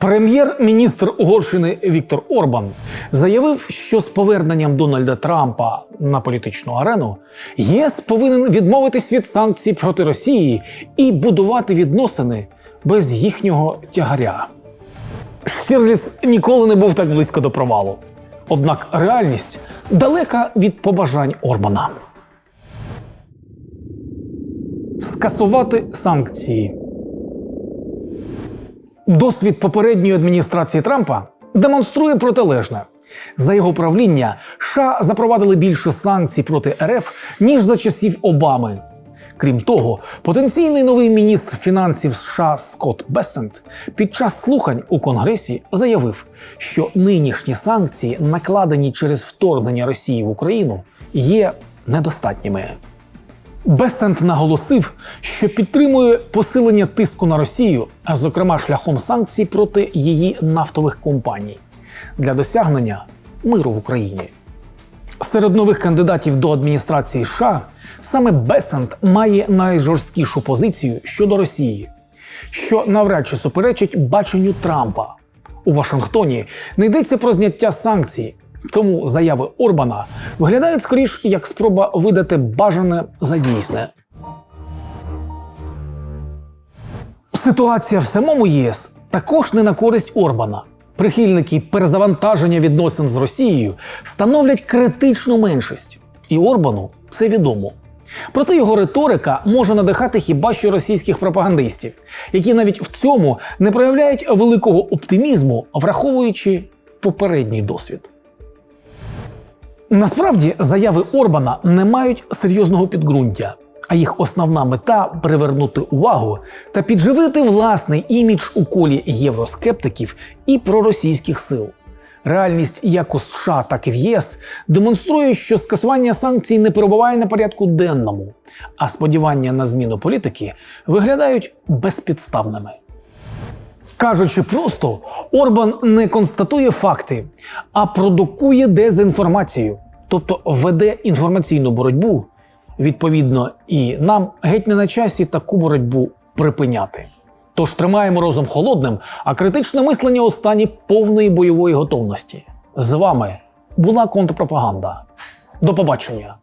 Прем'єр-міністр Угорщини Віктор Орбан заявив, що з поверненням Дональда Трампа на політичну арену ЄС повинен відмовитись від санкцій проти Росії і будувати відносини без їхнього тягаря. Штірліц ніколи не був так близько до провалу. Однак реальність далека від побажань Орбана. Скасувати санкції. Досвід попередньої адміністрації Трампа демонструє протилежне. За його правління США запровадили більше санкцій проти РФ ніж за часів Обами. Крім того, потенційний новий міністр фінансів США Скотт Бессент під час слухань у Конгресі заявив, що нинішні санкції, накладені через вторгнення Росії в Україну, є недостатніми. Бесент наголосив, що підтримує посилення тиску на Росію, а зокрема шляхом санкцій проти її нафтових компаній для досягнення миру в Україні. Серед нових кандидатів до адміністрації США саме Бесент має найжорсткішу позицію щодо Росії, що навряд чи суперечить баченню Трампа. У Вашингтоні не йдеться про зняття санкцій, тому заяви Орбана виглядають скоріш як спроба видати бажане за дійсне. Ситуація в самому ЄС також не на користь Орбана. Прихильники перезавантаження відносин з Росією становлять критичну меншість, і Орбану це відомо. Проте його риторика може надихати хіба що російських пропагандистів, які навіть в цьому не проявляють великого оптимізму, враховуючи попередній досвід. Насправді заяви Орбана не мають серйозного підґрунтя, а їх основна мета привернути увагу та підживити власний імідж у колі євроскептиків і проросійських сил. Реальність як у США, так і в ЄС демонструє, що скасування санкцій не перебуває на порядку денному, а сподівання на зміну політики виглядають безпідставними. Кажучи просто, Орбан не констатує факти, а продукує дезінформацію, тобто веде інформаційну боротьбу. Відповідно, і нам геть не на часі таку боротьбу припиняти. Тож тримаємо розум холодним, а критичне мислення у стані повної бойової готовності. З вами була контрпропаганда. До побачення!